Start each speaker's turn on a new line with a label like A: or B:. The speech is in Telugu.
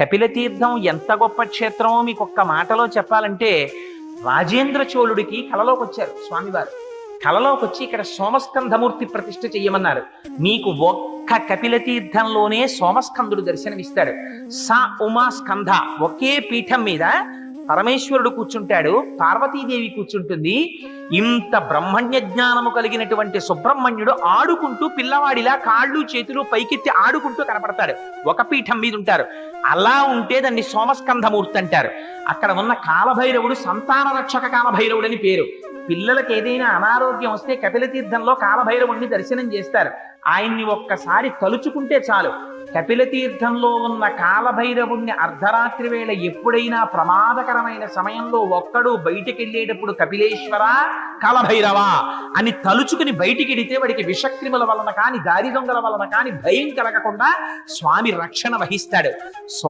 A: కపిలతీర్థం ఎంత గొప్ప క్షేత్రమో మీకు ఒక్క మాటలో చెప్పాలంటే రాజేంద్ర చోళుడికి కలలోకి వచ్చారు స్వామివారు. కలలోకి వచ్చి ఇక్కడ సోమస్కంధమూర్తి ప్రతిష్ఠ చెయ్యమన్నారు. మీకు ఒక్క కపిలతీర్థంలోనే సోమస్కంధుడు సోమస్కందుడు దర్శనమిస్తాడు. సా ఉమా స్కంధ ఒకే పీఠం మీద పరమేశ్వరుడు కూర్చుంటాడు పార్వతీదేవి కూర్చుంటుంది. ఇంత బ్రహ్మణ్య జ్ఞానము కలిగినటువంటి సుబ్రహ్మణ్యుడు ఆడుకుంటూ పిల్లవాడిలా కాళ్ళు చేతులు పైకెత్తి ఆడుకుంటూ కనపడతాడు. ఒక పీఠం మీద ఉంటారు అలా ఉంటే దాన్ని సోమస్కంధమూర్తి అంటారు. అక్కడ ఉన్న కాలభైరవుడు సంతాన రక్షక కాలభైరవుడు అని పేరు. పిల్లలకి ఏదైనా అనారోగ్యం వస్తే కపిల తీర్థంలో కాలభైరవుడిని దర్శనం చేస్తారు. ఆయన్ని ఒక్కసారి తలుచుకుంటే చాలు. కపిల తీర్థంలో ఉన్న కాలభైరవుణ్ణి అర్ధరాత్రి వేళ ఎప్పుడైనా ప్రమాదకరమైన సమయంలో ఒక్కడు బయటికి వెళ్ళేటప్పుడు కపిలేశ్వర కాలభైరవ అని తలుచుకుని బయటికి ఎడితే వాడికి విషక్రిముల వలన కాని దారి దొంగల వలన కాని భయం కలగకుండా స్వామి రక్షణ వహిస్తాడు.